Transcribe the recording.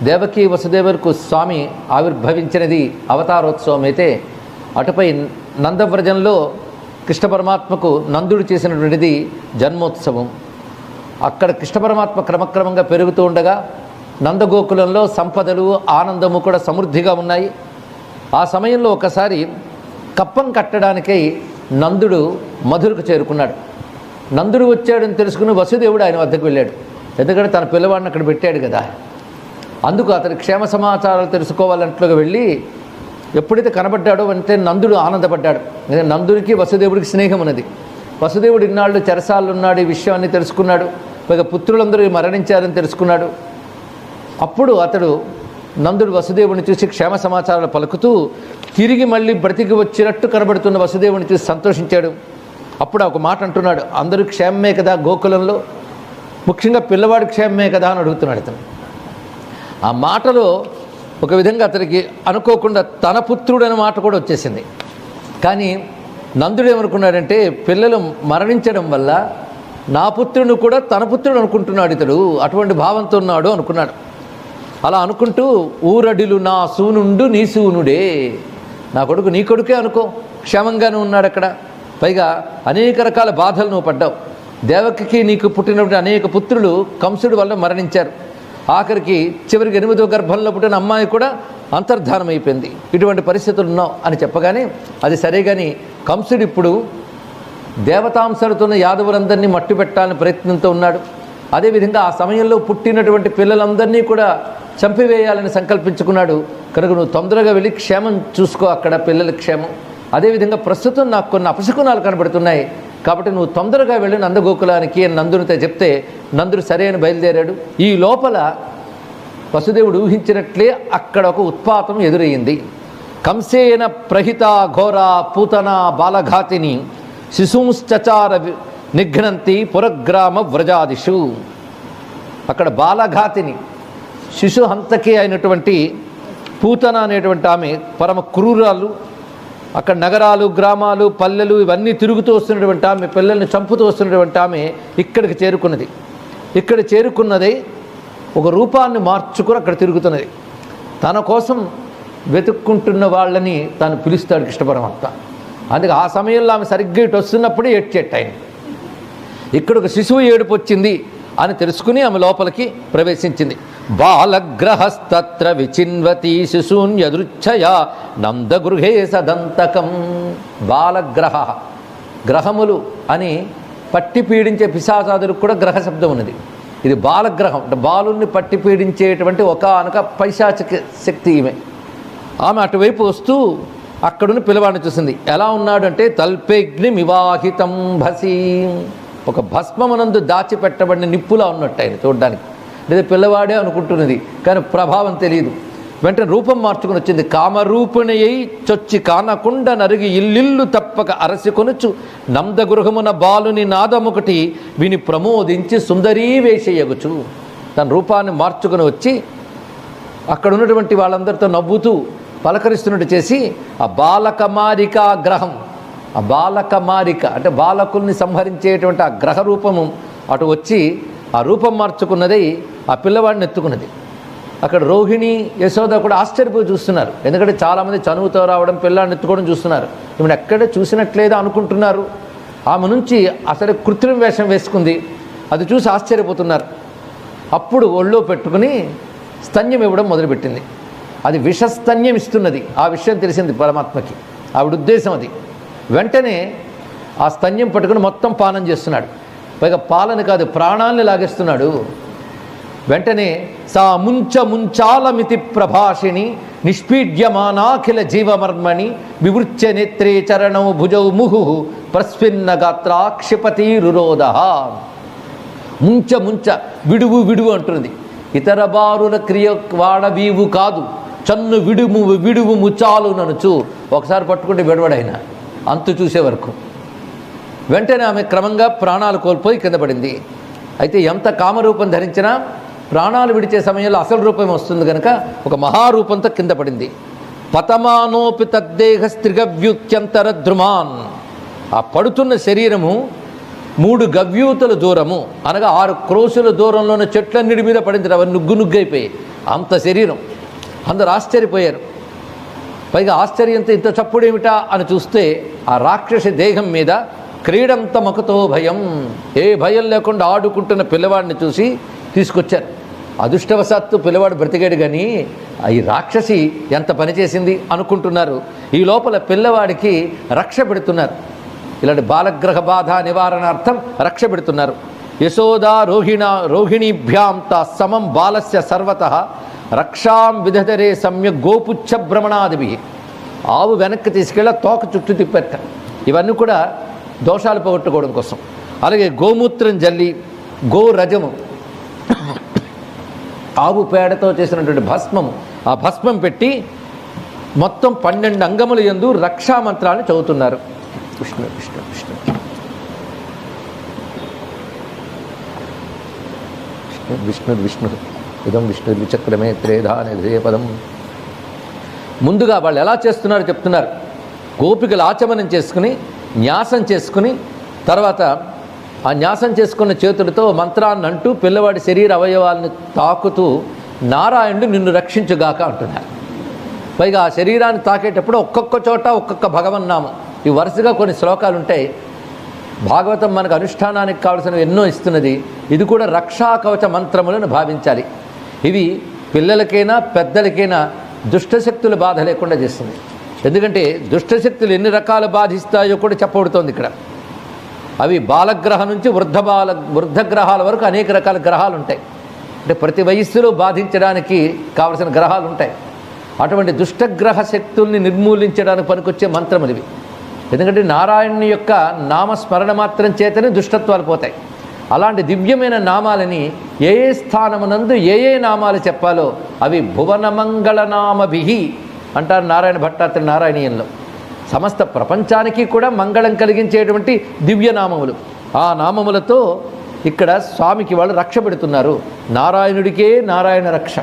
దేవకీ వసుదేవరకు స్వామి ఆవిర్భవించినది అవతారోత్సవం అయితే అటుపై నందవ్రజంలో కృష్ణ పరమాత్మకు నందుడు చేసినటువంటిది జన్మోత్సవం. అక్కడ కృష్ణ పరమాత్మ క్రమక్రమంగా పెరుగుతూ ఉండగా నందగోకులంలో సంపదలు ఆనందము కూడా సమృద్ధిగా ఉన్నాయి. ఆ సమయంలో ఒకసారి కప్పం కట్టడానికై నందుడు మధురకు చేరుకున్నాడు. నందుడు వచ్చాడని తెలుసుకుని వసుదేవుడు ఆయన వద్దకు వెళ్ళాడు. ఎందుకంటే తన పిల్లవాడిని అక్కడ పెట్టాడు కదా. అందుకు అతని క్షేమ సమాచారాలు తెలుసుకోవాలంట్లుగా వెళ్ళి ఎప్పుడైతే కనబడ్డాడో అంటే నందుడు ఆనందపడ్డాడు. నందుడికి వసుదేవుడికి స్నేహం ఉన్నది. వసుదేవుడు ఇన్నాళ్ళు చెరసాలు ఉన్నాడు ఈ విషయాన్ని తెలుసుకున్నాడు. పైగా పుత్రులందరూ మరణించారని తెలుసుకున్నాడు. అప్పుడు అతడు నందుడు వసుదేవుని చూసి క్షేమ సమాచారాలు పలుకుతూ తిరిగి మళ్ళీ బ్రతికి వచ్చినట్టు కనబడుతున్న వసుదేవుని చూసి సంతోషించాడు. అప్పుడు ఒక మాట అంటున్నాడు. అందరూ క్షేమమే కదా గోకులంలో? ముఖ్యంగా పిల్లవాడు క్షేమమే కదా అని అడుగుతున్నాడు అతను. ఆ మాటలో ఒక విధంగా అతనికి అనుకోకుండా తన పుత్రుడు అనే మాట కూడా వచ్చేసింది. కానీ నందుడు ఏమనుకున్నాడంటే పిల్లలు మరణించడం వల్ల నా పుత్రుడు కూడా తన పుత్రుడు అనుకుంటున్నాడు ఇతడు అటువంటి భావంతో ఉన్నాడు అనుకున్నాడు. అలా అనుకుంటూ ఊరడిలు నా సూనుండు నీ సూనుడే నా కొడుకు నీ కొడుకే అనుకో క్షేమంగానే ఉన్నాడు అక్కడ. పైగా అనేక రకాల బాధలు నువ్వు పడ్డావు. దేవకికి నీకు పుట్టినటువంటి అనేక పుత్రులు కంసుడి వల్ల మరణించారు. ఆఖరికి చివరికి ఎనిమిదో గర్భంలో పుట్టిన అమ్మాయి కూడా అంతర్ధానం అయిపోయింది ఇటువంటి పరిస్థితులు ఉన్నావు అని చెప్పగానే అది సరే కానీ కంసుడు ఇప్పుడు దేవతాంశాలతో ఉన్న యాదవులందరినీ మట్టు పెట్టాలని ప్రయత్నంతో ఉన్నాడు. అదేవిధంగా ఆ సమయంలో పుట్టినటువంటి పిల్లలందరినీ కూడా చంపివేయాలని సంకల్పించుకున్నాడు. కనుక నువ్వు తొందరగా వెళ్ళి క్షేమం చూసుకో అక్కడ పిల్లల క్షేమం. అదేవిధంగా ప్రస్తుతం నాకు కొన్ని అపశకునాలు కనబడుతున్నాయి. కాబట్టి నువ్వు తొందరగా వెళ్ళి నందగోకులానికి అని నందునితో చెప్తే నందుడు సరే అని బయలుదేరాడు. ఈ లోపల వసుదేవుడు ఊహించినట్లే అక్కడ ఒక ఉత్పాతం ఎదురయ్యింది. కంసేన ప్రహిత ఘోర పూతన బాలఘాతిని శిశుంశ్చచార నిఘ్నంతి పురగ్రామ వ్రజాదిషు. అక్కడ బాలఘాతిని శిశు హంతకి అయినటువంటి పూతన అనేటువంటి ఆమె పరమ క్రూరాలు అక్కడ నగరాలు గ్రామాలు పల్లెలు ఇవన్నీ తిరుగుతూ వస్తున్నటువంటి ఆమె పిల్లల్ని చంపుతూ వస్తున్నటువంటి ఆమె ఇక్కడికి చేరుకున్నది. ఇక్కడ చేరుకున్నది ఒక రూపాన్ని మార్చుకుని అక్కడ తిరుగుతున్నది. తన కోసం వెతుక్కుంటున్న వాళ్ళని తాను పిలుస్తాడు కృష్ణ పరమాత్మ అందుకే ఆ సమయంలో ఆమె సరిగ్గా ఇటు వస్తున్నప్పుడే ఏడ్చేట ఆయన ఇక్కడ ఒక శిశువు ఏడుపు వచ్చింది. అని తెలుసుకుని ఆమె లోపలికి ప్రవేశించింది. బాలగ్రహస్తత్ర విచిన్వతి శిశూన్ యదృచ్ఛయ నందగృహే సదంతకం బాలగ్రహ. గ్రహములు అని పట్టి పీడించే పిశాచాదులకు కూడా గ్రహ శబ్దం ఉన్నది. ఇది బాలగ్రహం. అంటే బాలుని పట్టి పీడించేటువంటి ఒక అనక పైశాచిక శక్తి ఈమె. ఆమె అటువైపు వస్తూ అక్కడున్న పిల్లవాడిని చూసింది. ఎలా ఉన్నాడంటే తల్పేగ్ని వివాహితం భసీ. ఒక భస్మమునందు దాచిపెట్టబడిన నిప్పులా ఉన్నట్టు ఆయన చూడడానికి. లేదా పిల్లవాడే అనుకుంటున్నది కానీ ప్రభావం తెలియదు. వెంటనే రూపం మార్చుకుని వచ్చింది. కామరూపిణి అయి చొచ్చి కానకుండ నరిగి ఇల్లిల్లు తప్పక అరసి కొనుచు. నందగృహమున బాలుని నాదముకటి విని ప్రమోదించి సుందరీ వేసేయగుచు తన రూపాన్ని మార్చుకుని వచ్చి అక్కడ ఉన్నటువంటి వాళ్ళందరితో నవ్వుతూ పలకరిస్తున్నట్టు చేసి ఆ బాలకమారికా గ్రహం ఆ బాలకమారిక అంటే బాలకుల్ని సంహరించేటువంటి ఆ గ్రహ రూపము అటు వచ్చి ఆ రూపం మార్చుకున్నది ఆ పిల్లవాడిని ఎత్తుకున్నది. అక్కడ రోహిణి యశోద కూడా ఆశ్చర్యపోయి చూస్తున్నారు. ఎందుకంటే చాలామంది చనువుతో రావడం పిల్లాడిని ఎత్తుకోవడం చూస్తున్నారు. ఇప్పుడు ఎక్కడ చూసినట్లేదో అనుకుంటున్నారు. ఆమె నుంచి అసలు కృత్రిమ వేషం వేసుకుంది. అది చూసి ఆశ్చర్యపోతున్నారు. అప్పుడు ఒళ్ళో పెట్టుకుని స్తన్యం ఇవ్వడం మొదలుపెట్టింది. అది విషస్తన్యం ఇస్తున్నది. ఆ విషయం తెలిసింది పరమాత్మకి. ఆవిడ ఉద్దేశం అది. వెంటనే ఆ స్తన్యం పట్టుకుని మొత్తం పానం చేస్తున్నాడు. పైగా పాలన కాదు ప్రాణాలని లాగేస్తున్నాడు. వెంటనే సా ముంచ ముంచాలమితి ప్రభాషిణి నిష్పీడ్యమానాఖిల జీవమర్మణి వివృత్య నేత్రే చరణౌ భుజౌ ముహు ప్రస్ఫిన్న గాత్రా క్షిపతి రురోధ ముంచ ముంచ విడువు విడువు అంటుంది. ఇతర బారుల క్రియ వాడవీవు కాదు చన్ను విడుము విడువు ముచాలు ననుచు ఒకసారి పట్టుకుంటే విడవడైనా. అంతు చూసే వరకు. వెంటనే ఆమె క్రమంగా ప్రాణాలు కోల్పోయి కింద పడింది. అయితే ఎంత కామరూపం ధరించినా ప్రాణాలు విడిచే సమయంలో అసలు రూపం వస్తుంది కనుక ఒక మహారూపంతో కింద పడింది. పతమానోపి తద్దేహ స్త్రిగవ్యుత్యంతర ధ్రుమాన్. ఆ పడుతున్న శరీరము మూడు గవ్యూతల దూరము అనగా ఆరు క్రోసుల దూరంలో ఉన్న చెట్లన్నిటి మీద పడింది. అవన్నీ నుగ్గు నుగ్గైపోయాయి. అంత శరీరం. అందరు ఆశ్చర్యపోయారు. పైగా ఆశ్చర్యంతో ఇంత చప్పుడేమిటా అని చూస్తే ఆ రాక్షసి దేహం మీద క్రీడంత మకుతో భయం. ఏ భయం లేకుండా ఆడుకుంటున్న పిల్లవాడిని చూసి తీసుకొచ్చారు. అదృష్టవశాత్తు పిల్లవాడు బ్రతికాడు కానీ ఈ రాక్షసి ఎంత పనిచేసింది అనుకుంటున్నారు. ఈ లోపల పిల్లవాడికి రక్ష పెడుతున్నారు. ఇలాంటి బాలగ్రహ బాధ నివారణార్థం రక్ష పెడుతున్నారు. యశోదా రోహిణ రోహిణీభ్యాం తా సమం బాలస్య సర్వత రక్షాం విధతరే సమ్యక్ గోపుచ్చ భ్రమణాదివి ఆవు వెనక్కి తీసుకెళ్ళి తోక చుట్టూ తిప్పెట్ట ఇవన్నీ కూడా దోషాలు పోగొట్టుకోవడం కోసం. అలాగే గోమూత్రం జల్లి గోరజము. ఆవు పేడతో చేసినటువంటి భస్మము. ఆ భస్మం పెట్టి మొత్తం పన్నెండు అంగముల యందు రక్షా మంత్రాలు చదువుతున్నారు. విష్ణు విష్ణు విష్ణు. విష్ణు విష్ణు విష్ణు. ఇదం విష్ణు విచక్రమే త్రేధా నిధే పదం ముందుగా వాళ్ళు ఎలా చేస్తున్నారో చెప్తున్నారు. గోపికలు ఆచమనం చేసుకుని న్యాసం చేసుకుని తర్వాత ఆ న్యాసం చేసుకున్న చేతులతో మంత్రాన్ని అంటూ పిల్లవాడి శరీర అవయవాలను తాకుతూ నారాయణుడు నిన్ను రక్షించుగాక అంటున్నారు. పైగా ఆ శరీరాన్ని తాకేటప్పుడు ఒక్కొక్క చోట ఒక్కొక్క భగవన్నామం ఈ వరుసగా కొన్ని శ్లోకాలు ఉంటాయి. భాగవతం మనకు అనుష్ఠానానికి కావలసినవి ఎన్నో ఇస్తున్నది. ఇది కూడా రక్షా కవచ మంత్రములను భావించాలి. ఇవి పిల్లలకైనా పెద్దలకైనా దుష్టశక్తుల బాధ లేకుండా చేస్తుంది. ఎందుకంటే దుష్టశక్తులు ఎన్ని రకాలు బాధిస్తాయో కూడా చెప్పబడుతోంది ఇక్కడ. అవి బాలగ్రహం నుంచి వృద్ధ బాల వృద్ధ గ్రహాల వరకు అనేక రకాల గ్రహాలు ఉంటాయి. అంటే ప్రతి వయస్సులో బాధించడానికి కావలసిన గ్రహాలు ఉంటాయి. అటువంటి దుష్టగ్రహ శక్తుల్ని నిర్మూలించడానికి పనికొచ్చే మంత్రములు ఇవి. ఎందుకంటే నారాయణుని యొక్క నామస్మరణ మాత్రం చేతనే దుష్టత్వాలు పోతాయి. అలాంటి దివ్యమైన నామాలని ఏ ఏ స్థానమునందు ఏ ఏ నామాలు చెప్పాలో అవి భువన మంగళ నామభిహి అంటారు నారాయణ భట్టాత్రి నారాయణీయంలో. సమస్త ప్రపంచానికి కూడా మంగళం కలిగించేటువంటి దివ్య నామములు. ఆ నామములతో ఇక్కడ స్వామికి వాళ్ళు రక్ష పెడుతున్నారు. నారాయణుడికే నారాయణ రక్ష.